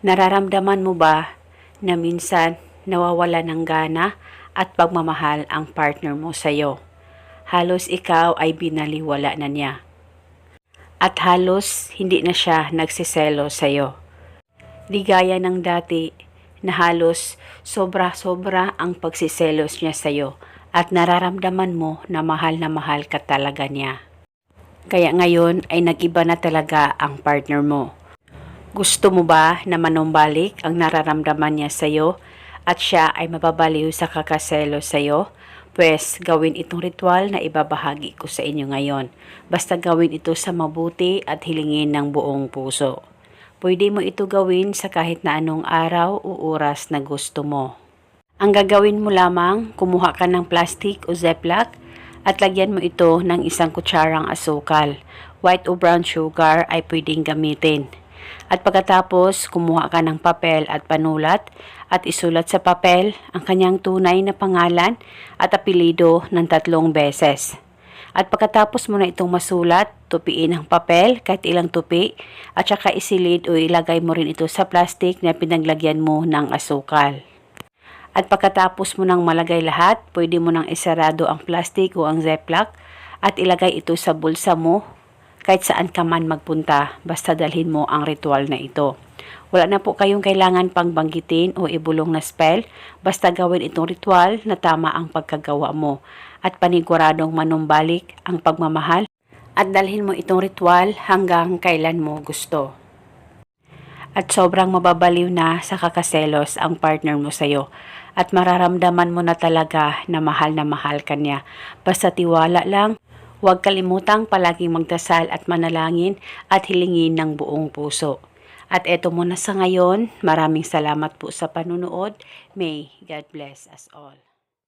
Nararamdaman mo ba na minsan nawawala ng gana at pagmamahal ang partner mo sa'yo? Halos ikaw ay binaliwala na niya. At halos hindi na siya nagsiselo sa'yo. Di gaya ng dati na halos sobra-sobra ang pagsiselos niya sa'yo at nararamdaman mo na mahal na mahal ka talaga niya. Kaya ngayon ay nag-iba na talaga ang partner mo. Gusto mo ba na manumbalik ang nararamdaman niya sa'yo at siya ay mababaliw sa kakaselo sa'yo? Pwes, gawin itong ritual na ibabahagi ko sa inyo ngayon. Basta gawin ito sa mabuti at hilingin ng buong puso. Pwede mo ito gawin sa kahit na anong araw o oras na gusto mo. Ang gagawin mo lamang, kumuha ka ng plastic o ziploc at lagyan mo ito ng isang kutsarang asukal. White o brown sugar ay pwedeng gamitin. At pagkatapos, kumuha ka ng papel at panulat at isulat sa papel ang kanyang tunay na pangalan at apelido ng tatlong beses. At pagkatapos mo na itong masulat, tupiin ang papel kahit ilang tupi at saka isilid o ilagay mo rin ito sa plastic na pinaglagyan mo ng asukal. At pagkatapos mo nang malagay lahat, pwede mo nang isarado ang plastic o ang ziploc at ilagay ito sa bulsa mo kahit saan ka man magpunta basta dalhin mo ang ritual na ito. Wala na po kayong kailangan pang banggitin o ibulong na spell, basta gawin itong ritual na tama ang pagkagawa mo at paniguradong manumbalik ang pagmamahal at dalhin mo itong ritual hanggang kailan mo gusto. At sobrang mababaliw na sa kakaselos ang partner mo sa'yo at mararamdaman mo na talaga na mahal na mahal ka niya. Basta tiwala lang, huwag kalimutang palaging magdasal at manalangin at hilingin ng buong puso. At eto muna sa ngayon, maraming salamat po sa panunood. May God bless us all.